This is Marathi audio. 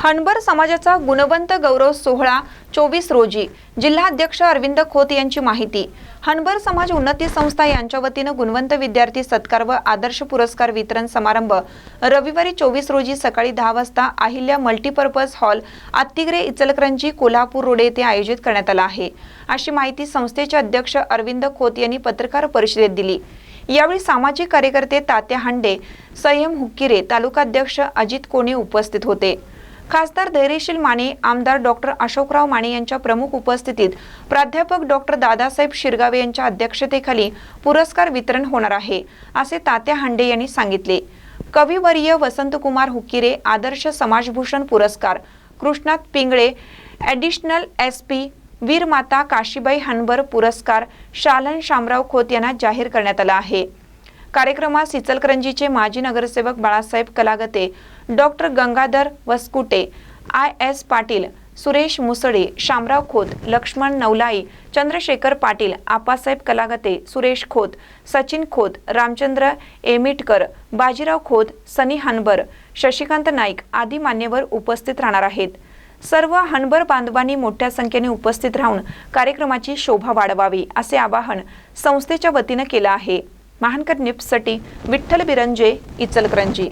हणबर समाजाचा गुणवंत गौरव सोहळा चोवीस रोजी. जिल्हाध्यक्ष अरविंद खोत यांची माहिती. हणबर समाज उन्नती संस्था यांच्या वतीनं गुणवंत विद्यार्थी सत्कार व आदर्श पुरस्कार वितरण समारंभ रविवारी चोवीस रोजी सकाळी दहा वाजता Ahilya multipurpose hall Attigre Ichalkaranji Kolhapur road येथे आयोजित करण्यात आला आहे. अशी माहिती संस्थेचे अध्यक्ष अरविंद खोत यांनी पत्रकार परिषदेत दिली. यावेळी सामाजिक कार्यकर्ते तात्या हांडे संयम हुक्किरे तालुकाध्यक्ष अजित कोणे उपस्थित होते. खासदार धैर्यशील माने आमदार डॉक्टर अशोकराव माने यांच्या प्रमुख उपस्थितीत प्राध्यापक डॉक्टर दादासाहेब शिरगावे यांच्या अध्यक्षतेखाली पुरस्कार वितरण होणार आहे असे तात्या हांडे यांनी सांगितले. कविवर्य वसंतकुमार हुक्किरे आदर्श समाजभूषण पुरस्कार Krishnat Pingale additional S P वीरमाता काशीबाई हनबर पुरस्कार शालन शामराव खोत यांना जाहीर करण्यात आला आहे. कार्यक्रमास इचलकरंजीचे माजी नगरसेवक Balasaheb Kalagate doctor Gangadhar Vaskute I S Patil Suresh Musale Shamrao Khot Laxman Navalai Chandrashekhar Patil Appasaheb Kalagate Suresh Khot Sachin Khot Ramchandra Emitkar Bajirao Khot Sunny Hanbar Shashikant Naik आदी मान्यवर उपस्थित राहणार आहेत. सर्व हनबर बांधवांनी मोठ्या संख्येने उपस्थित राहून कार्यक्रमाची शोभा वाढवावी असे आवाहन संस्थेच्या वतीनं केलं आहे. महानकर निप्ससाठी विठ्ठल बिरंजे इचलकरंजी.